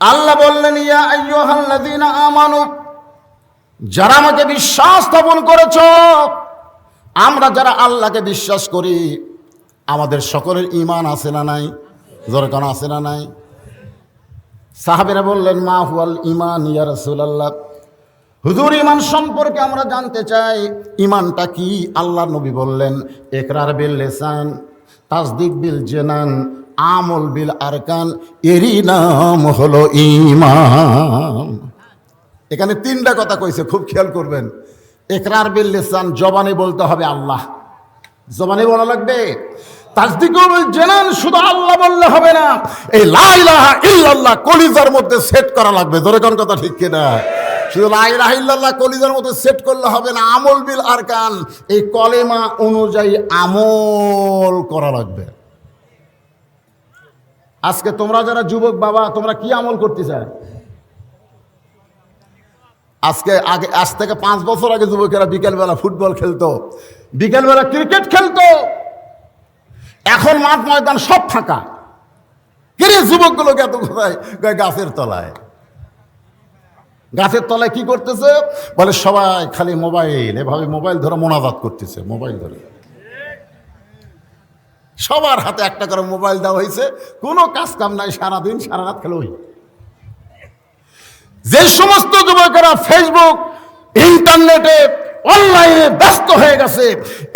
আল্লাহ বললেন, ইয়া আমানু, যারা আমাকে বিশ্বাস স্থাপন করেছ, আমরা যারা আল্লাহকে বিশ্বাস করি, আমাদের সকলের ইমান আছে না নাই? জোরকান আছে না নাই? সাহাবেরা বললেন, মা হুয়াল ইমান ইয়া রাসূলুল্লাহ। হুজুর ইমান সম্পর্কে আমরা জানতে চাই ইমানটা কি? আল্লাহ নবী বললেন, একরার বিল লেসান, তাসদিক বিল জেনান আমল বিল আরকান, এরই নাম হলো ইমান এখানে তিনটা কথা কইছে, খুব খেয়াল করবেন। একরার বিল লেসান, জবানে বলতে হবে আল্লাহ। জবানে বলা লাগবে, তাসদিকুল জেনান, শুধু আল্লাহ বললে হবে না, এই লাইলাহা ইল্লাল্লাহ কলিজার মধ্যে সেট করা লাগবে। জোরে কোন কথা ঠিক কিনা? শুধু লাইলাহা ইল্লাল্লাহ কলিজার মধ্যে সেট করলে হবে না, আমল বিল আরকান, এই কলেমা অনুযায়ী আমল করা লাগবে। আজকে তোমরা যারা যুবক বাবা, তোমরা কি আমল করতে চায় আজকে আগে, আজ থেকে পাঁচ বছর আগে যুবকেরা বিকেলবেলা ফুটবল খেলতো। বিকেলবেলা ক্রিকেট খেলতো। এখন মাঠ ময়দান সব ফাঁকা। কিরে যুবকগুলোকে এত কোথায় গাছের তলায়? গাছের তলায় কি করতেছে? বলে সবাই খালি মোবাইল, এভাবে মোবাইল ধরে মোনাজাত করতেছে, মোবাইল ধরে। সবার হাতে একটা করে মোবাইল দেওয়া হয়েছে। কোনো কাজ কাম নাই, সারাদিন সারা রাত খেলে ওই যে সমস্ত যুবকেরা ফেসবুক ইন্টারনেটে, অনলাইনে ব্যস্ত হয়ে গেছে,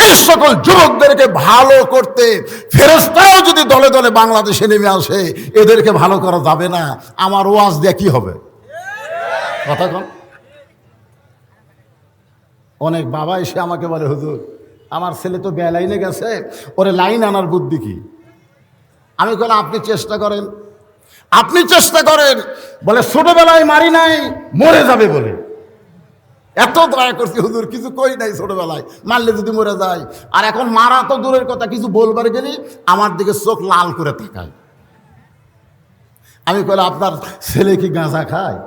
এই সকল যুবকদেরকে ভালো করতে ফেরেস্তাও যদি দলে দলে বাংলাদেশে নেমে আসে, এদেরকে ভালো করা যাবে না। আমার ওয়াজ দিয়ে কি হবে? কথা কন। অনেক বাবা এসে আমাকে বলে, হুজুর আমার ছেলে তো বেলাইনে গেছে, ওরে লাইন আনার বুদ্ধি কি? আমি বললাম আপনি চেষ্টা করেন। আপনি চেষ্টা করেন। বলে, ছোটবেলায় মারি নাই, মরে যাবে বলে। এত দয়া করছি, হুজুর, কিছু কই নাই ছোটবেলায়। মারলে যদি মরে যায়। আর এখন মারা তো দূরের কথা, কিছু বলবার গেলি আমার দিকে চোখ লাল করে তাকায়। আমি কইলে আপনার ছেলে কি গাঁজা খায়?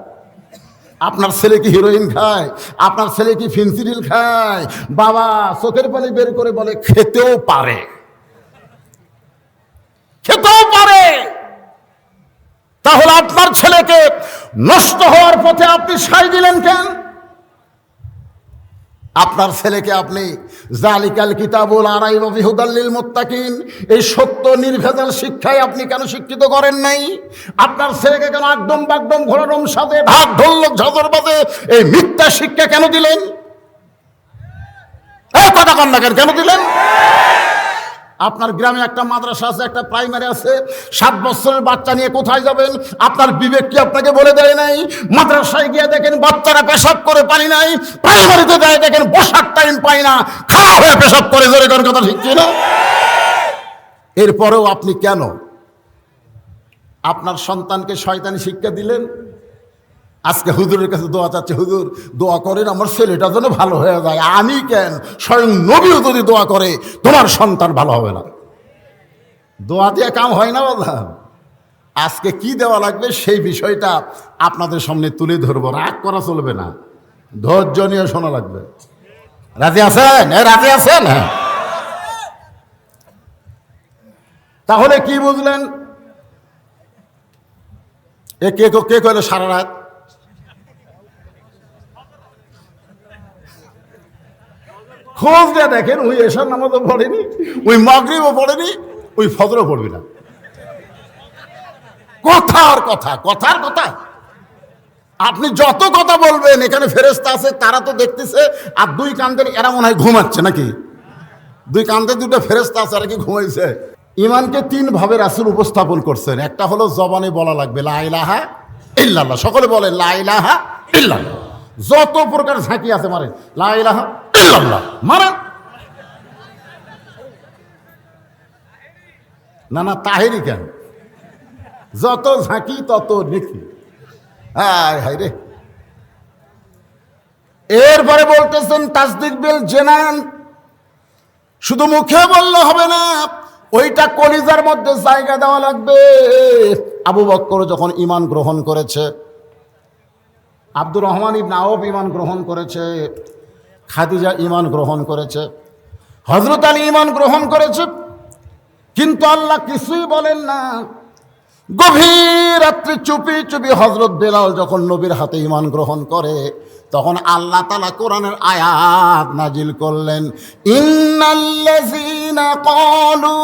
আপনার ছেলে কি হিরোইন খায়? আপনার ছেলে কি ফিনসিডিল খায়? বাবা চোখের পানি বের করে বলে, খেতেও পারে। খেতেও পারে। তাহলে আপনার ছেলেকে নষ্ট হওয়ার পথে আপনি সাই দিলেন কেন? আপনার ছেলেকে আপনি জালিকাল কিতাবুল আরাই রবিহুদাল্লিল মোত্তাকিন, এই সত্য নির্ভেজাল শিক্ষায় আপনি কেন শিক্ষিত করেন নাই? আপনার ছেলেকে কেন একদম বাকদম ঘোরারম সাথে ঢাক ঢোলক ঝদর বাদে এই মিথ্যা শিক্ষা কেন দিলেন? কথা কন্যাকে কেন কেন দিলেন? আপনার গ্রামে একটা মাদ্রাসা আছে, একটা প্রাইমারি আছে। সাত বছরের বাচ্চা নিয়ে কোথায় যাবেন? আপনার বিবেক কি আপনাকে বলে দেয় নাই? মাদ্রাসায় গিয়ে দেখেন বাচ্চারা পেশাব করে পানি নাই। প্রাইমারিতে যায়, দেখেন বসার টাইম পায় না। খাওয়া হয়ে পেশাব করে, জোরে করার কথা ঠিক না এরপরেও আপনি কেন? আপনার সন্তানকে শয়তানি শিক্ষা দিলেন? আজকে হুজুরের কাছে দোয়া চাচ্ছে, হুজুর, দোয়া করেন, আমার ছেলেটা যেন ভালো হয়ে যায়। আমি কেন? স্বয়ং নবীও যদি দোয়া করে, তোমার সন্তান ভালো হবে না। দোয়া দিয়ে কাম হয় না বাধা আজকে কি দেওয়া লাগবে সেই বিষয়টা আপনাদের সামনে তুলে ধরবো। রাগ করা চলবে না। ধৈর্য নিয়ে শোনা লাগবে। রাজি আছেন? হ্যাঁ রাজি আছেন? হ্যাঁ তাহলে কি বুঝলেন? এ কে কে কইলো সারা রাত? খোঁজ দিয়ে দেখেন, ওই এসার নামাজও পড়েনি, ওই মাগরিবও পড়েনি, ওই ফজরও পড়বি না। কথার কথা কথার কথা। আপনি যত কথা বলবেন, এখানে ফেরেস্তা আছে, তারা তো দেখতেছে, আর দুই কান্দের এরা মনে হয় ঘুমাচ্ছে নাকি? দুই কান্দে দুটো ফেরেস্তা আছে আর কি ঘুমাইছে? ইমানকে তিন ভাবে রাসুল উপস্থাপন করছেন। একটা হলো, জবানে বলা লাগবে লাইলাহা ইল্লাল্লাহ। সকলে বলে লাইলাহা ইল্লাল্লাহ। যত প্রকার ঝাঁকি আছে মারে লাইলাহা ইল্লাল্লাহ মারেন না না, তাহেরি কেন? যত ঝাঁকি, তত নেকি। হায় রে। এরপরে বলতেছেন, তাসদিক বিল জেনান। শুধু মুখে বললে হবে না, ওইটা কলিজার মধ্যে জায়গা দেওয়া লাগবে। আবু বক্কর যখন ইমান গ্রহণ করেছে, আব্দুর রহমান ইবনে আওফ ইমান গ্রহণ করেছে খাদিজা ইমান গ্রহণ করেছে হজরত আলী ইমান গ্রহণ করেছে, কিন্তু আল্লাহ কিছুই বলেন না। গভীর রাত্রে চুপি চুপি হজরত বেলাল যখন নবীর হাতে ইমান গ্রহণ করে তখন আল্লাহ তালা কোরআনের আয়াত নাজিল করলেন, ইন্নাল্লাযীনা ক্বালু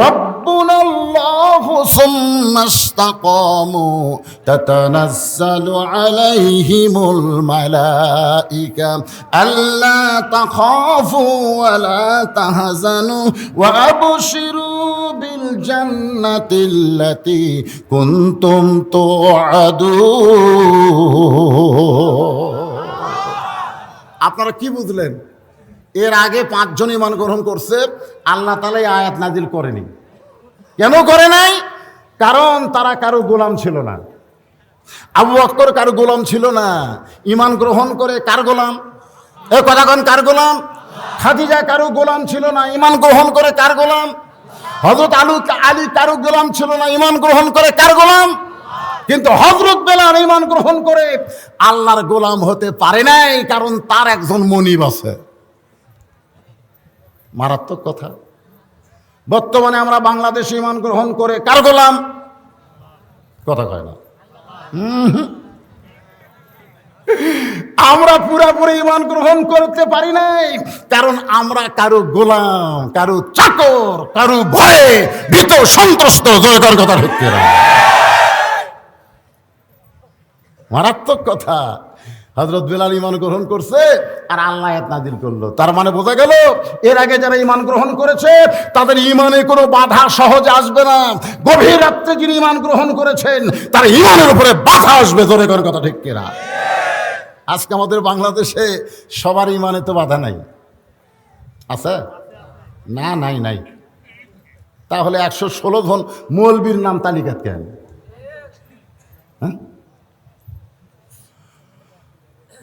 রাব্বুনাল্লাহু সুম্মা ইসতাকামু তাতানাজ্জালু আলাইহিমুল মালাইকা আল্লা তাখাফু ওয়া লা তাহজানু ওয়া আবশিরু বিল জান্নাতিল্লাতী কুনতুম তুআদুন। আপনারা কি বুঝলেন? এর আগে পাঁচজন ইমান গ্রহণ করছে, আল্লাহ তালাই আয়াত নাজিল করেনি। কেন করে নাই? কারণ তারা কারও গোলাম ছিল না। আবু বক্কর কারও গোলাম ছিল না। ইমান গ্রহণ করে কার গোলাম? এ কথাগণ কার গোলাম? খাদিজা কারও গোলাম ছিল না, ইমান গ্রহণ করে কার গোলাম? হজরত আলু, আলী কারও গোলাম ছিল না, ইমান গ্রহণ করে কার গোলাম? কিন্তু হজরত বেলাল ইমান গ্রহণ করে আল্লাহর গোলাম হতে পারে নাই, কারণ তার একজন মনিব আছে। মারাত্মক কথা। বর্তমানে আমরা বাংলাদেশে ইমান গ্রহণ করে কার গোলাম? কথা কয় না। আমরা পুরাপুরি ইমান গ্রহণ করতে পারি নাই, কারণ আমরা কারও গোলাম, কারও চাকর, কারও ভয়ে ভীত, সন্ত্রস্ত জয়কার কথা ঢুকতে না মারাত্মক কথা। হজরত বেলাল ইমান গ্রহণ করছে আর আল্লাহ নাজিল করল। তার মানে বোঝা গেল, এর আগে যারা ইমান গ্রহণ করেছে, তাদের ইমানে কোনো বাধা সহজে আসবে না। গভীর রাত্রে যিনি ইমান গ্রহণ করেছেন, তার ইমানের উপরে বাধা আসবে, জোরে করে কথা ঠিক কিনা? আজকে আমাদের বাংলাদেশে সবার ইমানে তো বাধা নাই। আছে? না, নাই নাই। তাহলে একশো ষোলো জন মৌলবীর নাম তালিকাত কেন? হ্যাঁ?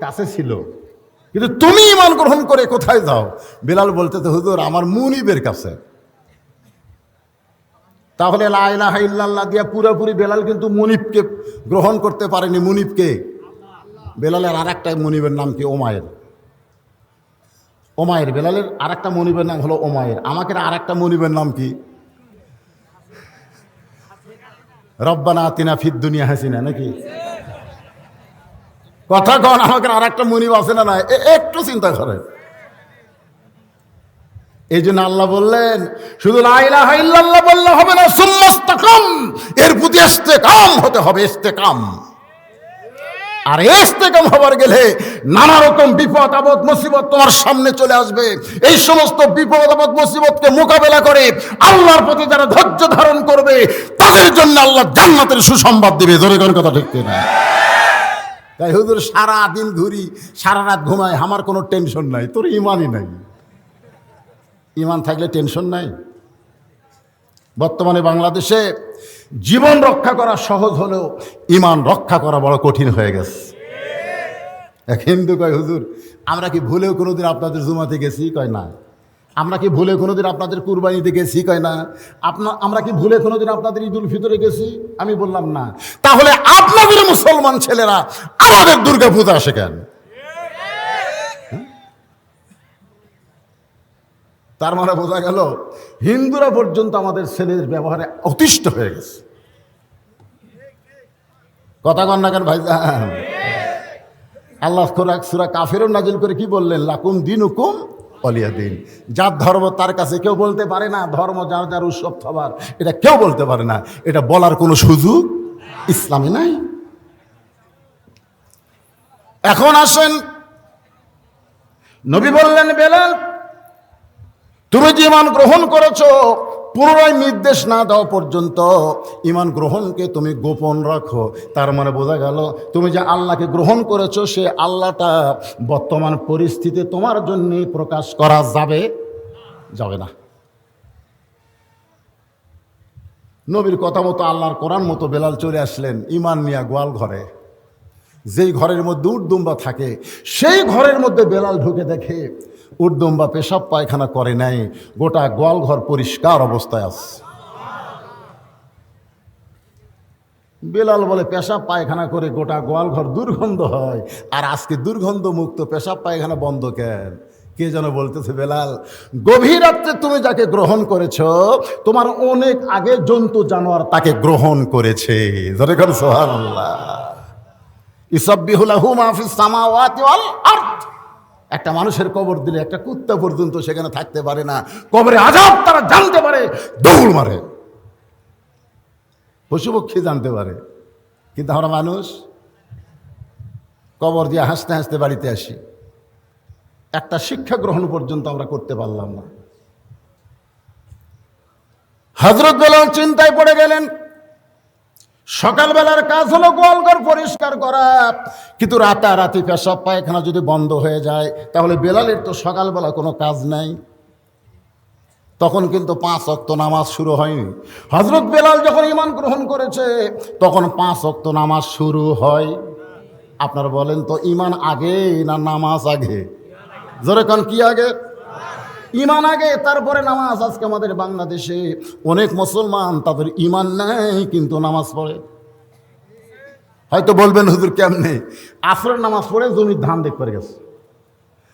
কাছে ছিল। কিন্তু তুমি ইমান গ্রহণ করে কোথায় যাও? বেলাল বলতে তো হুজুর, আমার মুনিবের কাছে। তাহলে লাইলা ইল্লাল্লাহ দিয়া পুরোপুরি বেলাল কিন্তু মুনিবকে গ্রহণ করতে পারেনি। মুনিবকে? বেলালের আর একটা মুনিবের নাম কি? ওমায়ের। ওমায়ের, বেলালের আর একটা মনিবের নাম হলো ওমায়ের। আমাকে আর একটা মনিবের নাম কি? রব্বানা তিনা ফিদ দুনিয়া হাসিনা, নাকি? কথা কন, আমাকে আর একটা মনিব আছে না না একটু চিন্তা করেন। এই জন্য আল্লাহ বললেন, শুধু বললে হবে না, সুম্মাস্তাকাম, এর প্রতি ইস্তেকাম হতে হবে, ইস্তেকাম। আর ইস্তেকাম হবার গেলে নানা রকম বিপদ, আপদ, মুসিবত তোমার সামনে চলে আসবে। এই সমস্ত বিপদ, আপদ, মুসিবতকে মোকাবেলা করে আল্লাহর প্রতি যারা ধৈর্য ধারণ করবে, তাদের জন্য আল্লাহ জান্নাতের সুসংবাদ দিবে। জোরে কথা ঠিক না তাই হুজুর সারা দিন ঘুরি, সারা রাত ঘুমাই, আমার কোনো টেনশন নাই, তোর ইমানই নাই। ইমান থাকলে টেনশন নাই। বর্তমানে বাংলাদেশে জীবন রক্ষা করা সহজ হলেও ইমান রক্ষা করা বড় কঠিন হয়ে গেছে। এক হিন্দু কয়, হুজুর, আমরা কি ভুলেও কোনোদিন আপনাদের জুমাতে গেছি? কয়, না। আমরা কি ভুলে কোনোদিন আপনাদের কুরবানিতে গেছি কয় না? আপনার আমরা কি ভুলে কোনোদিন আপনাদের ঈদুল ফিতরে গেছি? আমি বললাম না। তাহলে আপনাদের মুসলমান ছেলেরা আমাদের দুর্গা পূজা আসে কেন? তার মানে বোঝা গেল, হিন্দুরা পর্যন্ত আমাদের ছেলের ব্যবহারে অতিষ্ঠ হয়ে গেছে। কথা কন না কেন ভাই আল্লাহ খোরাক সুরা কাফেরও নাজিল করে কি বললেন? লাকুম দিন হুকুম অলিয়া দিন। যার ধর্ম তার কাছে কেউ বলতে পারে না, ধর্ম যার যার উৎসব খাবার এটা কেউ বলতে পারে না। এটা বলার কোনো সুযোগ ইসলামে নাই। এখন আসেন, নবী বললেন, বেলাল, তুমি মান গ্রহণ করেছ পুনরায় নির্দেশ না দেওয়া পর্যন্ত ইমান গ্রহণকে তুমি গোপন রাখো। তার মানে বোঝা গেল, তুমি যে আল্লাহকে গ্রহণ করেছ, সে আল্লাহটা বর্তমান পরিস্থিতি তোমার জন্য প্রকাশ করা যাবে? যাবে না। নবীর কথা মতো আল্লাহর কোরআন মতো বেলাল চলে আসলেন, ইমান নিয়া গোয়াল ঘরে। যেই ঘরের মধ্যে উর্দুম্বা থাকে, সেই ঘরের মধ্যে বেলাল ঢুকে দেখে উর্দুম্বা পেশাব পায়খানা করে নাই, গোটা গোয়াল ঘর পরিষ্কার অবস্থায় আছে। বেলাল বলে, পেশাব পায়খানা করে গোটা গোয়াল ঘর দুর্গন্ধ হয়, আর আজকে দুর্গন্ধ মুক্ত পেশাব পায়খানা বন্ধ কেন? কে যেন বলতেছে, বেলাল, গভীর রাত্রে তুমি যাকে গ্রহণ করেছ, তোমার অনেক আগে জন্তু জানোয়ার তাকে গ্রহণ করেছে। ধরে কর সোহানাল্লাহ একটা মানুষের কবর দিলে একটা কুত্তা পর্যন্ত সেখানে থাকতে পারে না। কবরে আজাব তারা জানতে পারে, দৌড় মারে। পশুপক্ষী জানতে পারে। কিন্তু আমরা মানুষ, কবর দিয়ে হাসতে হাসতে বাড়িতে আসি। একটা শিক্ষা গ্রহণ পর্যন্ত আমরা করতে পারলাম না। হজরত চিন্তায় পড়ে গেলেন সকালবেলার কাজ হলো গোয়ালঘর পরিষ্কার করা। কিন্তু রাতারাতি পেশাব পায়খানা যদি বন্ধ হয়ে যায়, তাহলে বেলালের তো সকালবেলা কোনো কাজ নাই। তখন কিন্তু পাঁচ অক্ত নামাজ শুরু হয়নি। হজরত বেলাল যখন ইমান গ্রহণ করেছে, তখন পাঁচ অক্ত নামাজ শুরু হয়। আপনারা বলেন তো ইমান আগে না নামাজ আগে? জোরে কি আগে? ইমান আগে, তারপরে নামাজ। আজকে আমাদের বাংলাদেশে অনেক মুসলমান তাদের ইমান নাই কিন্তু নামাজ পড়ে। হয়তো বলবেন, হুজুর, কেমনে? আসরের নামাজ পড়ে, জমির ধান দেখ করে গেছে।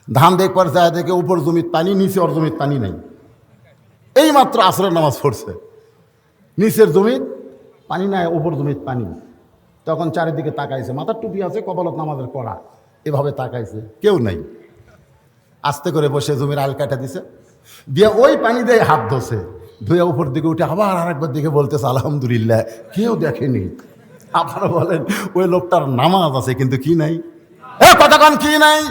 ধান দেখ পরে যায় দেখে উপর জমির পানি, নিচে ওর জমির পানি নাই। এই মাত্র আসরের নামাজ পড়ছে। নিচের জমির পানি নাই, উপর জমির পানি তখন চারিদিকে তাকাইছে, মাথার টুপি আছে, কপালত নামাজের করা এভাবে তাকাইছে, কেউ নাই। আস্তে করে বসে জমির আল কাটা দিছে দিয়ে ওই পানি দিয়ে হাত ধোছে ধুয়ে উপর দিকে উঠে আবার আরেকবার দিকে বলতেছে আলহামদুলিল্লাহ কেউ দেখেনি আপনারা বলেন ওই লোকটার নামাজ আছে কিন্তু কি নাই এ কতক্ষণ কি নাই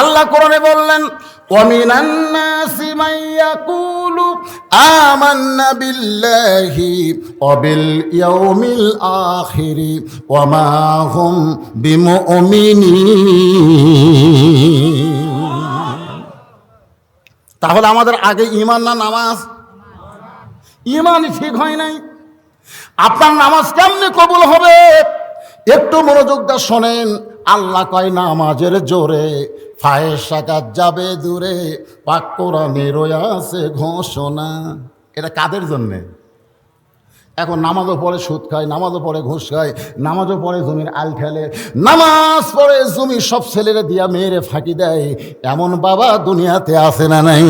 আল্লাহ কোরআনে বললেন ومن الناس من يقول آمنا بالله وباليوم الآخر وما هم بمؤمنين তাহলে আমাদের আগে ইমান না নামাজ? ইমান ঠিক হয় নাই। আপনার নামাজ কেমনে কবুল হবে? একটু মনোযোগ দা শোনেন। আল্লাহ কয়, নামাজের জোরে ফায়ের সাকাত যাবে দূরে। পাক কোরআনের আছে ঘোষণা। এটা কাদের জন্যে? এখন নামাজও পড়ে সুদ খায়, নামাজও পড়ে ঘুষ খায়, নামাজও পড়ে জমির আল খেলে নামাজ পড়ে জমি সব ছেলেরে দিয়া মেয়েরে ফাঁকি দেয়, এমন বাবা দুনিয়াতে আসে না নাই?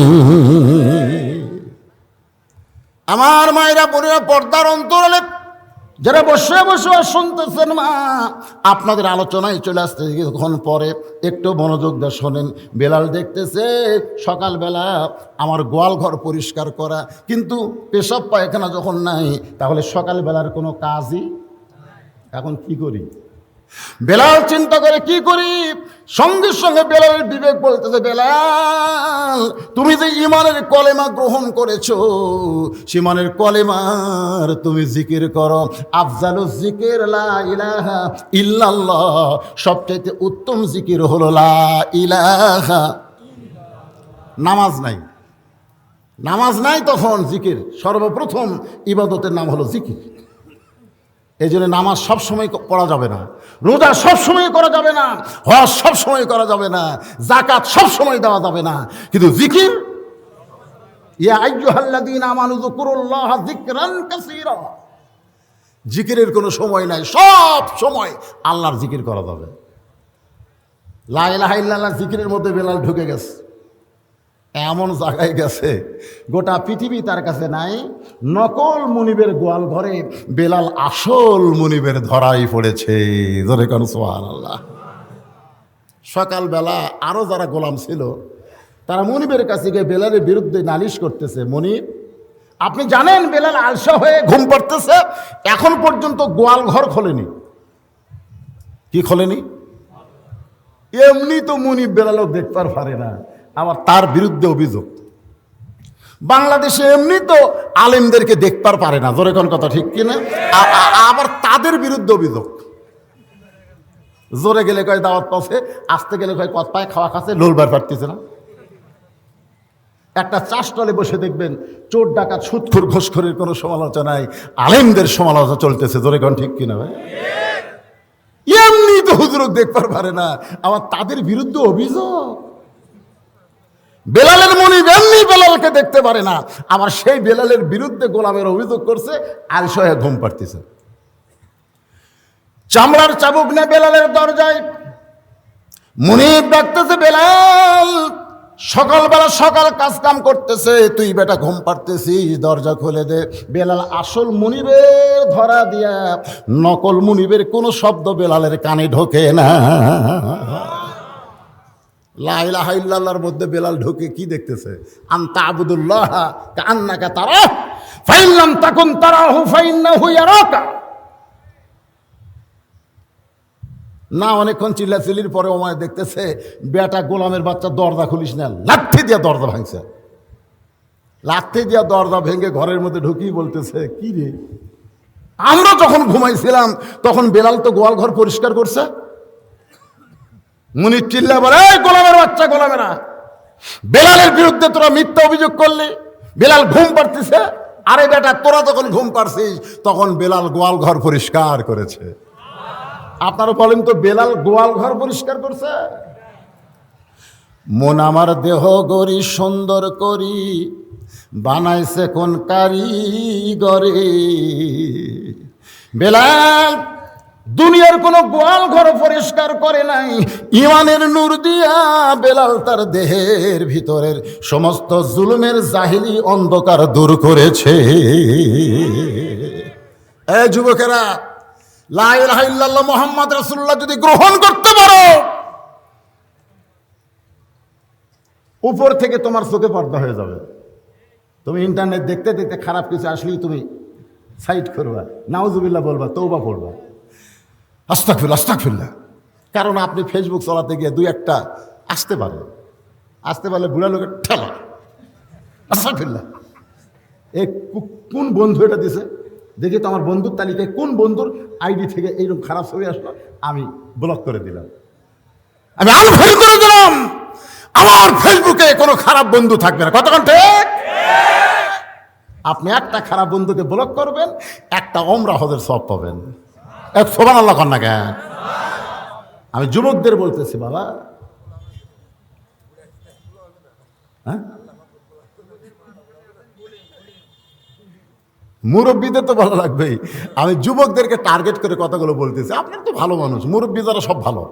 আমার মায়েরা বোনেরা পর্দার অন্তরালে যারা বসে বসে শুনতেছেন, মা, আপনাদের আলোচনায় চলে আসতে কিছুক্ষণ পরে একটু মনোযোগ দিয়ে শোনেন। বেলাল দেখতেছে, সকালবেলা আমার গোয়াল ঘর পরিষ্কার করা, কিন্তু পেশাব পায়খানা যখন নাই, তাহলে সকালবেলার কোনো কাজই? এখন কি করি? বেলাল চিন্তা করে কি করি? সঙ্গে সঙ্গে বেলালের বিবেক বলতেছে, বেলাল, তুমি যে ইমানের কলেমা গ্রহণ করেছ, সীমানের কলেমার তুমি জিকির করো। আফজালু জিকির ইলাহা ইল্লাল্লাহ। সবচাইতে উত্তম জিকির হলো, লা ইলাহা নামাজ নাই। নামাজ নাই তখন জিকির। সর্বপ্রথম ইবাদতের নাম হলো জিকির। এই জন্য নামাজ সবসময় পড়া যাবে না। রোজা সবসময় করা যাবে না। হজ সবসময় করা যাবে না। জাকাত সবসময় দেওয়া যাবে না। কিন্তু জিকির কাসীরা। জিকিরের কোনো সময় নাই। সব সময় আল্লাহর জিকির করা যাবে। লা ইলাহা ইল্লাল্লাহ জিকিরের মধ্যে বেলাল ঢুকে গেছে। এমন জায়গায় গেছে, গোটা পৃথিবী তার কাছে নাই, নকল মুনিবের গোয়াল ঘরে বেলাল আসল মুনিবের ধরাই পড়েছে। ধরে কেন সোহান আল্লাহ সকালবেলা আরও যারা গোলাম ছিল, তারা মনিবের কাছে গিয়ে বেলালের বিরুদ্ধে নালিশ করতেছে, মনিব, আপনি জানেন বেলাল আলসা হয়ে ঘুম পড়তেছে, এখন পর্যন্ত গোয়াল ঘর খোলেনি। কি খোলেনি? এমনি তো মনিব বেলালও দেখতে পারে না। আবার তার বিরুদ্ধে অভিযোগ। বাংলাদেশে এমনি তো আলেমদেরকে দেখবার পারে না, জোরে কোন কথা ঠিক কিনা? আবার তাদের বিরুদ্ধে অভিযোগ। জোরে গেলে কয় দাওয়াত পাচ্ছে, আসতে গেলে কয় কত পায়, খাওয়া খাচ্ছে লোলবার পারতেছে না। একটা চাষটলে বসে দেখবেন, চোর ডাকাত, সুৎখুর, ঘোষখোরের কোনো সমালোচনায় আলেমদের সমালোচনা চলতেছে, জোরে কোন ঠিক কিনা ভাই? এমনি তো হুজুরক দেখবার পারে না, আবার তাদের বিরুদ্ধে অভিযোগ। বেলালের মনি এমনি বেলালকে দেখতে পারে না। আবার সেই বেলালের বিরুদ্ধে গোলামের অভিযোগ করছে আলসহে ঘুম পাড়তেছে। চামড়ার চাবুক নে বেলালের দরজায় মুনিব ডাকতেছে, বেলাল, সকালবেলা সকাল কাজ কাম করতেছে, তুই বেটা ঘুম পাড়তেছিস, দরজা খুলে দে। বেলাল আসল মুনিবের ধরা দিয়া নকল মুনিবের কোনো শব্দ বেলালের কানে ঢোকে না। লাইলাহা ইল্লাল্লাহর মধ্যে বেলাল ঢোকে, কি দেখতেছে? আন্তা আবুদুল্লাহ কান্নাকা তারা ফাইনলাম তাকুন তারাহু ফাইন্নাহু ইয়ারাকা। না, অনেকক্ষণ চিল্লাচিল্লির পরে ওমায় দেখতেছে, বেটা গোলামের বাচ্চা দরজা খুলিস না, লাঠি দিয়া দরজা ভাঙছে। লাঠি দিয়া দরজা ভেঙে ঘরের মধ্যে ঢুকিয়ে বলতেছে, কি রে? আমরা যখন ঘুমাইছিলাম, তখন বেলাল তো গোয়াল ঘর পরিষ্কার করছে? মুনির চিল্লা বলে গোলামের বাচ্চা গোলামেরা বেলালের বিরুদ্ধে তোরা মিথ্যা অভিযোগ করলি, বেলাল ঘুম পাড়তেছে। আরে বেটা, তোরা যখন ঘুম পারছিস তখন বেলাল গোয়াল ঘর পরিষ্কার করেছে। আপনারা বলেন তো, বেলাল গোয়াল ঘর পরিষ্কার করছে? মন আমার দেহ গরি সুন্দর করি, বানাইছে কোন কারিগরে। বেলাল দুনিয়ার কোনো গোয়াল ঘর পরিষ্কার করে নাই। ইমানের নূর দিয়া বেলাল তার দেহের ভিতরের সমস্ত জুলুমের জাহিলি অন্ধকার দূর করেছে। এ যুবকেরা লাইল্লাহ মোহাম্মদ রাসুল্লাহ যদি গ্রহণ করতে পারো, উপর থেকে তোমার চোখে পর্দা হয়ে যাবে। তুমি ইন্টারনেট দেখতে দেখতে খারাপ কিছু আসলেই তুমি সাইড করবা। নাউজুবিল্লাহ বলবা তৌবা পড়বা। আস্তাকফিল্লা আস্তাকফিল্লা কারণ আপনি ফেসবুক চালাতে গিয়ে দুই একটা আসতে পারে। আসতে পারলে বুড়া লোকের ঠেলা। আস্তাকফিল্লা এ কোন বন্ধু এটা দিছে? দেখি তো আমার বন্ধুর তালিকায় কোন বন্ধুর আইডি থেকে এইরকম খারাপ ছবি আসলো, আমি ব্লক করে দিলাম। আমি আনফ্রেন্ড করে দিলাম। আমার ফেসবুকে কোনো খারাপ বন্ধু থাকবে না। কতক্ষণ ঠিক? আপনি একটা খারাপ বন্ধুকে ব্লক করবেন, একটা ওমরা হদের সব পাবেন। এক সোবান আল্লাহ কন্যা কেন? আমি যুবকদের বলতেছি, বাবা। হ্যাঁ? মুরব্বীদের তো ভালো লাগবেই। আমি যুবকদেরকে টার্গেট করে কথাগুলো বলতেছি। আপনার তো ভালো মানুষ মুরব্বী যারা সব ভালো।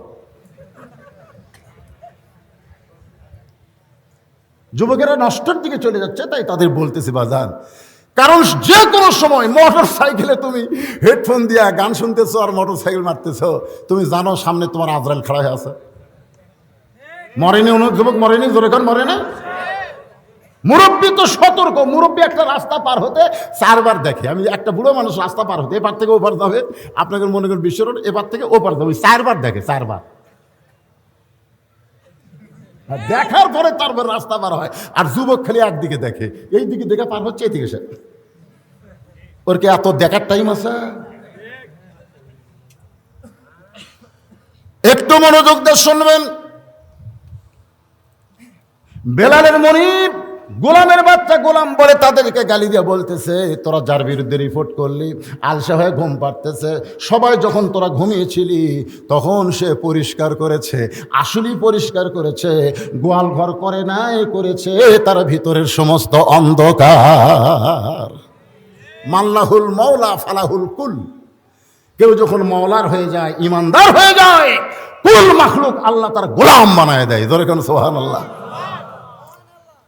যুবকেরা নষ্টের দিকে চলে যাচ্ছে, তাই তাদের বলতেছি বাজার কারণ যে কোনো সময় মোটর সাইকেলে তুমি হেডফোন দিয়া গান শুনতেছো আর মোটর সাইকেল মারতেছো, তুমি জানো সামনে তোমার আজরাইল খাড়া হয়ে আছে। মরেনি অন্য যুবক মরেনি? জোরে কান মরেনি? মুরব্বী তো সতর্ক, মুরব্বী একটা রাস্তা পার হতে চারবার দেখে। আমি একটা বুড়ো মানুষ রাস্তা পার হতে এপার থেকে ওপার যাবে আপনাকে মনে করেন বিশ্ব রোড এপার থেকে ওপার যাবে, চারবার দেখে, চারবার। দেখার পরে তারপর রাস্তা পার হয়। আর যুবক খালি একদিকে দেখে। এই দিকে দেখে পার হচ্ছে, এদিকে সে। ওর কি এত দেখার টাইম আছে? একটু মনোযোগ দিয়ে শুনবেন। বেলালের মনিব গোলামের বাচ্চা গোলাম বলে তাদেরকে গালি দিয়ে বলতেছে, তোরা যার বিরুদ্ধে রিপোর্ট করলি, আলসা হয়ে ঘুম পাড়তেছে। সবাই যখন তোরা ঘুমিয়েছিলি, তখন সে পরিষ্কার করেছে, আসলেই পরিষ্কার করেছে, গোয়াল ঘর করে নাই, করেছে তার ভিতরের সমস্ত অন্ধকার। মাল্লাহুল মৌলা ফালাহুল কুল। কেউ যখন মৌলার হয়ে যায়, ইমানদার হয়ে যায়, কুল মাখলুক আল্লাহ তার গোলাম বানায় দেয়। ধরে কেন সোহান আল্লাহ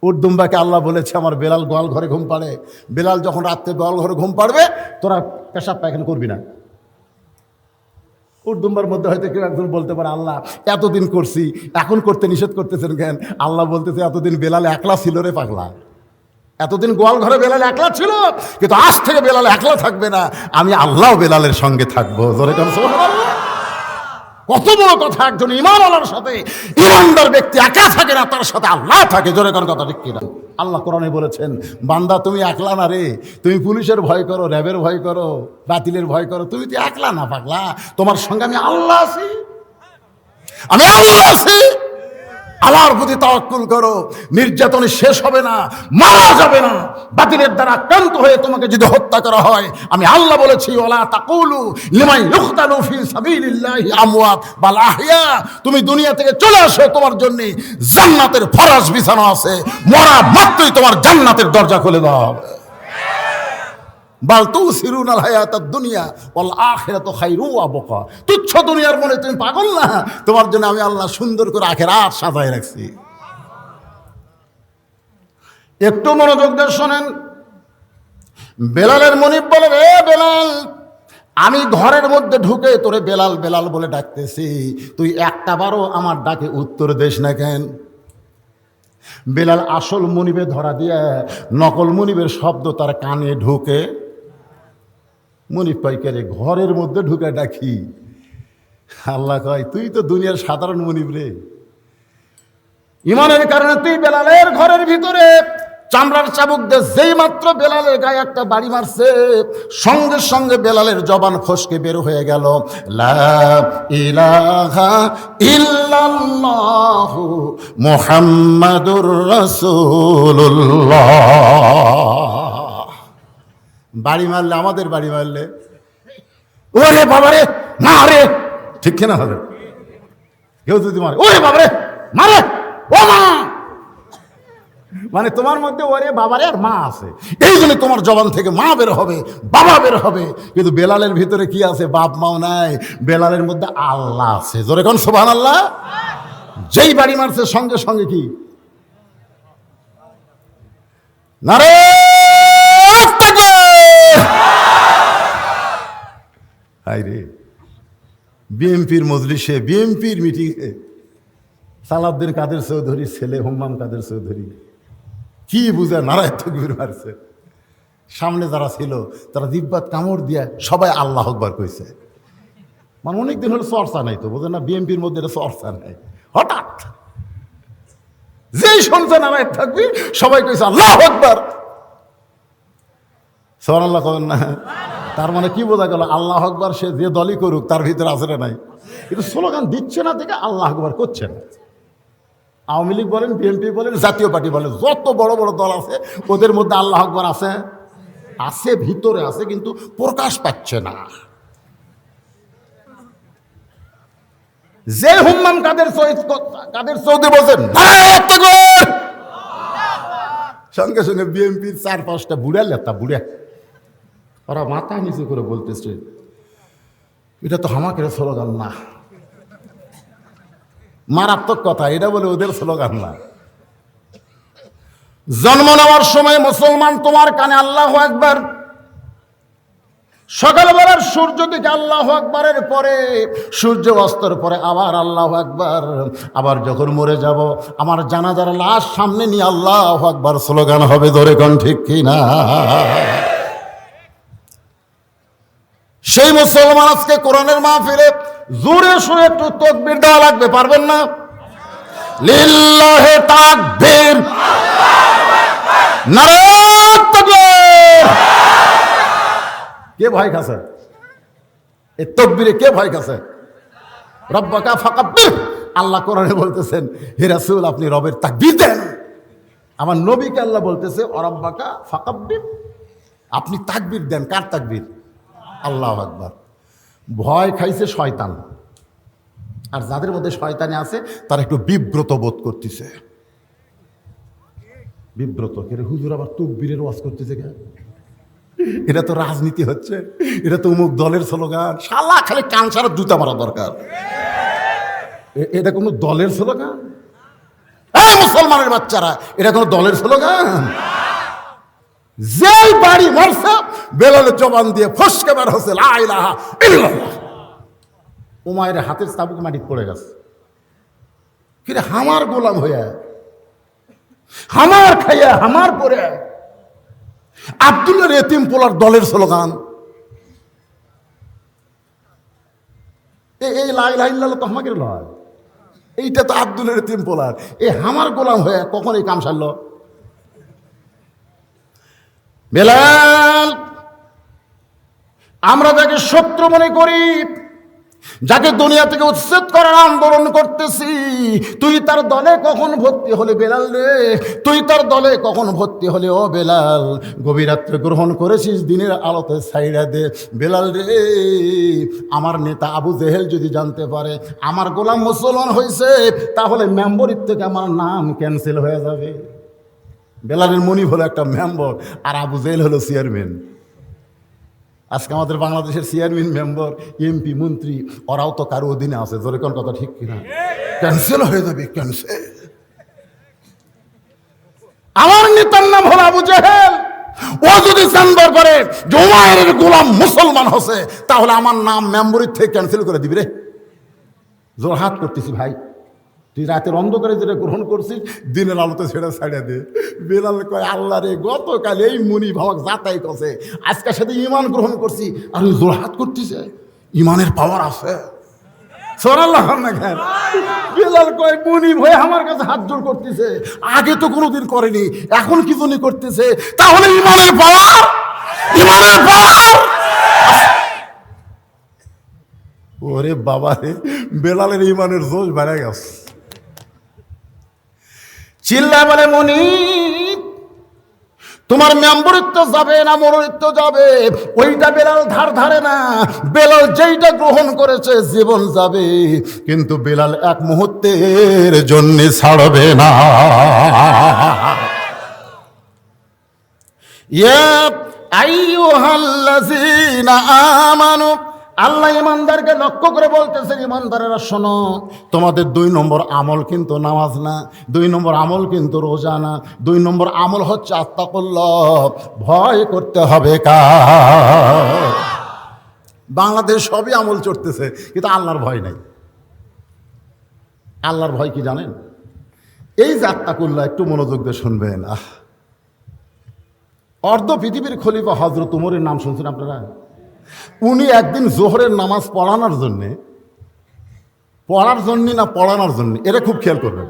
উর্দুম্বাকে আল্লাহ বলেছে, আমার বেলাল গোয়াল ঘরে ঘুম পাড়ে। বেলাল যখন রাত্রে গোয়াল ঘরে ঘুম পাড়বে, তোরা পেশাব পায়খানা করবি না। উর্দুম্বার মধ্যে হয়তো কেউ একজন বলতে পারে, আল্লাহ, এতদিন করছি, এখন করতে নিষেধ করতেছেন কেন? আল্লাহ বলতেছে, এতদিন বেলাল একলা ছিল রে পাগলা। এতদিন গোয়াল ঘরে বেলাল একলা ছিল, কিন্তু আজ থেকে বেলাল একলা থাকবে না। আমি আল্লাহ বেলালের সঙ্গে থাকব। জোরে কেন? কত বড় কথা, একজন ইমান আল্লাহর সাথে, ইমানদার ব্যক্তি একা থাকে না, তার সাথে আল্লাহ থাকে, জোরে কোন কথা ঠিক কিনা? আল্লাহ কোরআনে বলেছেন, বান্দা তুমি একলা না রে, তুমি পুলিশের ভয় করো, র্যাবের ভয় করো, বাতিলের ভয় করো, তুমি তো একলা না পাগলা, তোমার সঙ্গে আমি আল্লাহ আছি। আমি আল্লাহ আছি। আমার প্রতি তাওয়াক্কুল করো। নির্যাতনে শেষ হবে না, মারা যাবে না। বাতিলের দ্বারা আক্রান্ত হয়ে তোমাকে যদি হত্যা করা হয়, আমি আল্লাহ বলেছি ওলা তাকুলু লিমাই ইউকতালু ফি সাবিলিল্লাহি আমওয়াত বাল আহইয়া। তুমি দুনিয়া থেকে চলে আসো তোমার জন্য। জান্নাতের ফরাজ বিছানো আছে। মরা মাত্রই তোমার জান্নাতের দরজা খুলে দেওয়া হবে বাল তু সিরুন আল হায়াত দুনিয়া বল আখেরাত খাইরু আবকা তুচ্ছ দুনিয়ার মনে তুমি পাগল না? তোমার জন্য আমি আল্লাহ সুন্দর করে আখেরাত সাজায় রাখছি। একটু মনোযোগ দিয়ে শোনেন। বেলালের মনিব বলে রে বেলাল, আমি ঘরের মধ্যে ঢুকে তোরে বেলাল বেলাল বলে ডাকতেছি। তুই একটা বারও আমার ডাকে উত্তর দেশ না কেন? বেলাল আসল মনিবে ধরা দিয়ে নকল মনিবের শব্দ তার কানে ঢুকে মনিব পাইকারে ঘরের মধ্যে ঢুকে ডাকি। আল্লাহ কয়, তুই তো দুনিয়ার সাধারণ মনিব রে। ইমানের কারণে তুই বেলালের ঘরের ভিতরে চামড়ার চাবুক দিয়ে যেই মাত্র বেলালের গায়ে একটা বাড়ি মারছে, সঙ্গে সঙ্গে বেলালের জবান ফসকে বের হয়ে গেল। মুহাম্মাদুর রাসূলুল্লাহ। বাড়ি মারলে, আমাদের বাড়ি মারলে। ওরে বাবারে, মারে। ঠিক কিনা হবে? কেউ যদি মারে, ওরে বাবারে, মারে। ও মা! মানে তোমার মধ্যে ওরে বাবারে আর মা আছে। এই জন্য তোমার জবান থেকে মা বের হবে, বাবা বের হবে। কিন্তু বেলালের ভিতরে কি আছে? বাপ মাও নাই। বেলালের মধ্যে আল্লাহ আছে। জোরে কোন সোভান আল্লাহ যেই বাড়ি মারছে, সঙ্গে সঙ্গে কি? নারে! হাই রে বিএমপির মজলিসে বিএমপির মিটিংয়ে সালাউদ্দিন কাদের চৌধুরীর ছেলে হুম্মাম কাদের চৌধুরী। কি বুঝে নারায় তকবির মারছে। সামনে যারা ছিল, তারা দিব্যাত কামড় দিয়ে সবাই আল্লাহ আকবার কইছে। মানে অনেকদিন হলো চর্চা নাই তো বোঝে না বিএমপির মধ্যে এটা চর্চা নাই। হঠাৎ যেই শুনছে নারায় থাকবি সবাই কইছে, আল্লাহ আকবার। সোহান আল্লাহ কবেন না। তার মানে কি বোঝা গেল? আল্লাহ আকবার সে যে দলই করুক, তার ভিতরে আসে নাই। কিন্তু স্লোগান দিচ্ছে না থেকে আল্লাহ আকবার করছে না। আওয়ামী লীগ বলেন, বিএনপি বলেন, জাতীয় পার্টি বলেন, যত বড় বড় দল আছে, ওদের মধ্যে আল্লাহ আকবর আছে? আছে, ভিতরে আছে, কিন্তু প্রকাশ পাচ্ছে না। যে হুম্মাম কাদের কাদের সৌদি বলছেন সঙ্গে সঙ্গে বিএনপির চার পাঁচটা বুড়া লেতা বুড়া। ওরা মাথা নিচু করে বলতেছে, এটা তো হামাকের স্লোগান না। মারাত্মক কথা, এটা বলে ওদের স্লোগান না। জন্ম নেওয়ার সময় মুসলমান তোমার কানে আল্লাহ একবার সকালবেলার সূর্য দিকে আল্লাহ আকবরের পরে, সূর্য অস্তর পরে আবার আল্লাহ আকবার। আবার যখন মরে যাব, আমার জানাজার লাশ সামনে নিয়ে আল্লাহ আকবার স্লোগান হবে, ধরে কোন ঠিক কিনা? সেই মুসলমান আজকে কোরআনের মা মাহফিলে জোরে শুনে একটু তকবির দেওয়া লাগবে, পারবেন না? লিল্লাহে তাকবীর। নারায়ণ তাকবীর। কে ভয় খাছে এই তকবীরে কে ভয় খাছে রব্বাকা ফাকাব্বির। আল্লাহ কোরআনে বলতেছেন, হে রাসূল, আপনি রবের তাকবীর দেন। আমার নবীকে আল্লাহ বলতেছে অরব্বাকা ফাকাব্বির। আপনি তাকবীর দেন, কার তাকবীর? আল্লাহ আকবার। ভয় খাইছে শয়তান। আর যাদের মধ্যে শয়তানে আছে তারা একটু বিব্রত বোধ করতেছে। বিব্রত কে রে, হুজুর আবার তুকবীরের ওয়াজ করতেছে কেন এটা তো রাজনীতি হচ্ছে এটা তো অমুক দলের স্লোগান। শালা খালি কান সারা জুতা মারা দরকার। এটা কোনো দলের স্লোগান? মুসলমানের বাচ্চারা এটা কোনো দলের স্লোগান? যেই বাড়ি মারছে, বেলালের জবান দিয়ে ফসকে বার হচ্ছে উমায়ের হাতের চাবুক মাটি পড়ে গেছে। কিরে, হামার গোলাম হইয়া হামার খাইয়া, হামার পরে আব্দুল্লাহ এতিম পোলার দলের স্লোগান। এই লাই লাই তো আমাকে নয় এইটা তো আব্দুলের এতিম পোলার। এই হামার গোলাম হয়ে কখন এই কাম সারলো? বেলাল, আমরা যাকে শত্রু মনে করি, যাকে দুনিয়া থেকে উচ্ছেদ করার আন্দোলন করতেছি, তুই তার দলে কখন ভর্তি হলে বেলাল রে? তুই তার দলে কখন ভর্তি হলে ও বেলাল? গভীর রাত্রে গ্রহণ করেছিস, দিনের আলোতে সাইডা দে। বেলাল রে, আমার নেতা আবু জেহেল যদি জানতে পারে, আমার গোলাম মুসলমান হয়েছে তাহলে মেম্বরির থেকে আমার নাম ক্যান্সেল হয়ে যাবে। বেলালের মনিব হলো একটা মেম্বার আর আবু জেহেল হলো চেয়ারম্যান। আজকে আমাদের বাংলাদেশের চেয়ারম্যান, মেম্বার এমপি মন্ত্রী, ওরাও তো কারও অধীনে আছে। জোরে কোন কথা ঠিক কিনা? ক্যান্সেল হয়ে যাবে ক্যান্সেল আমার নেতার নাম হলো আবু জেহেল। ও যদি চান্দর করে যে উমায়ের গোলাম মুসলমান হসে, তাহলে আমার নাম মেম্বরির থেকে ক্যান্সেল করে দিবি রে। জোর হাত করতেছি ভাই। তুই রাতের অন্ধকারে যেটা গ্রহণ করছিস, দিনের আলোতে ছেড়ে ছাড়ে দে। বেলাল কয়, আল্লাহ রে, গতকাল এই মুনি ভাবক যাতাই কছে আজকের সাথে ইমান গ্রহণ করছি। আর ওই জোর হাত করতেছে ইমানের পাওয়ার আছে। সরাল্লাহ না কেন বেলাল কয়, মুনি ভয়ে আমার কাছে হাত জোর করতেছে আগে তো কোনোদিন করেনি, এখন কি জন্য করতেছে তাহলে ইমানের পাওয়ার ইমানের পাওয়ার ওরে বাবা রে, বেলালের ইমানের জোশ বেড়ে গেছে। চিল্লা বলে, মনি, তোমার মেম্বরিত্ব যাবে না, মরণিত্ব যাবে। ওইটা বেলাল ধার ধারে না। বেলাল যেইটা গ্রহণ করেছে, জীবন যাবে। কিন্তু বেলাল এক মুহূর্তের জন্য ছাড়বে না। ইয়া আইয়ুহাল্লাযীনা আমানু আল্লাহ ইমানদারকে লক্ষ্য করে বলতেছেন, ইমানদারেরা, শোনো, তোমাদের দুই নম্বর আমল কিন্তু নামাজ না, দুই নম্বর আমল কিন্তু রোজা না, দুই নম্বর আমল হচ্ছে আত্মাকুল্লাহ ভয় করতে হবে কা বাংলাদেশ সবই আমল চড়তেছে, কিন্তু আল্লাহর ভয় নাই। আল্লাহর ভয় কি জানেন? এই যে আত্মাকুল্লাহ একটু মনোযোগ দিয়ে শুনবেন। আহ, অর্ধ পৃথিবীর খলিফা হজরত উমরের নাম শুনছেন আপনারা? উনি একদিন জোহরের নামাজ পড়ানোর জন্যে, পড়ার জন্যে না পড়ানোর জন্য, এটা খুব খেয়াল করবেন।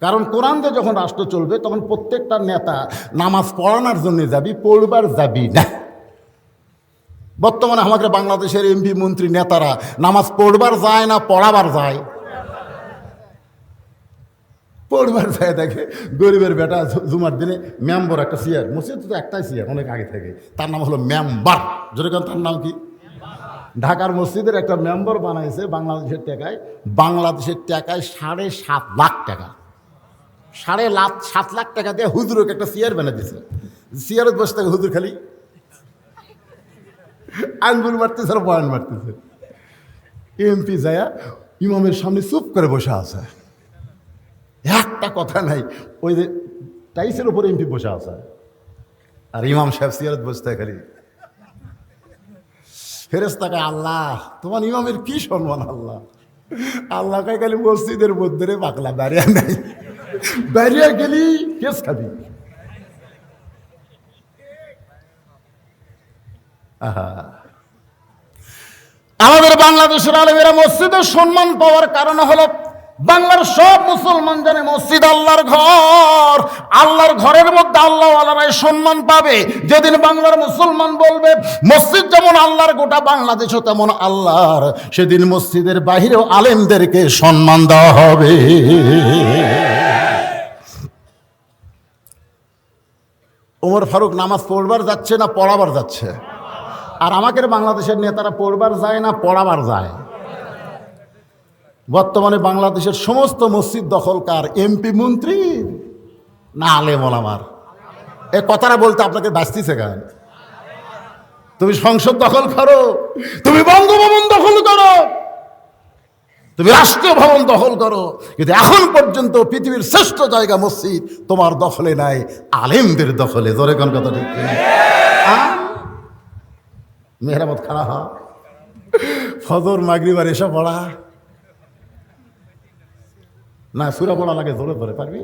কারণ কোরআন দিয়ে যখন রাষ্ট্র চলবে, তখন প্রত্যেকটা নেতা নামাজ পড়ানোর জন্য যাবি, পড়বার যাবি না। বর্তমানে আমাদের বাংলাদেশের এমপি মন্ত্রী, নেতারা নামাজ পড়বার যায় না, পড়াবার যায়। পড়বার যায় দেখে গরিবের বেটা জুমার দিনে মেম্বার একটা চেয়ার মসজিদ তো একটাই চেয়ার অনেক আগে থেকে। তার নাম হলো মেম্বার। যেরকম তার নাম কি? ঢাকার মসজিদের একটা মেম্বার বানাইছে বাংলাদেশের টাকায়। বাংলাদেশের টাকায় সাড়ে সাত লাখ টাকা। সাড়ে লাখ, সাত লাখ টাকা দিয়ে হুজুরকে একটা চেয়ার বানিয়ে দিছে। চেয়ারে বসে থাকে হুজুর খালি। আঙ্গুল মারতেছে আর বয়ান মারতেছে। এমপি যায়া ইমামের সামনে চুপ করে বসে আছে। একটা কথা নাই। ওই যে টাইসের উপরে এমপি বসে আছে। আর ইমাম সাহেব সিয়ারত বসতে খালি। ফেরেস্তাকে আল্লাহ, তোমার ইমামের কি সম্মান আল্লাহ? আল্লাহ কাই খালি মসজিদের মধ্যে রে পাকলা দাঁড়িয়ে নাই দাঁড়িয়ে গেলি, কেস খাবি। আমাদের বাংলাদেশের আলেমেরা মসজিদের সম্মান পাওয়ার কারণ হলো বাংলার সব মুসলমান জানে মসজিদ আল্লাহর ঘর। আল্লাহর ঘরের মধ্যে আল্লাহ আল্লাহরাই সম্মান পাবে। যেদিন বাংলার মুসলমান বলবে, মসজিদ যেমন আল্লাহর, গোটা বাংলাদেশও তেমন আল্লাহর। সেদিন মসজিদের বাহিরেও আলেমদেরকে সম্মান দেওয়া হবে। ওমর ফারুক নামাজ পড়বার যাচ্ছে না পড়াবার যাচ্ছে? আর আমাদের বাংলাদেশের নেতারা পড়বার যায় না, পড়াবার যায়। বর্তমানে বাংলাদেশের সমস্ত মসজিদ দখলকার এমপি মন্ত্রী? না, আলেম আমার এ কথাটা বলতে আপনাকে বাঁচতেছে কেন? তুমি সংসদ দখল করো, তুমি বঙ্গভবন দখল করো, তুমি রাষ্ট্রীয় ভবন দখল করো, কিন্তু এখন পর্যন্ত পৃথিবীর শ্রেষ্ঠ জায়গা মসজিদ তোমার দখলে নাই, আলেমদের দখলে। জোরে কোন কথা ঠিক? মেহরামত খাড়া মাগরিবার এসব পড়া। না সুরা পড়া লাগে জোরে ধরে পারবি?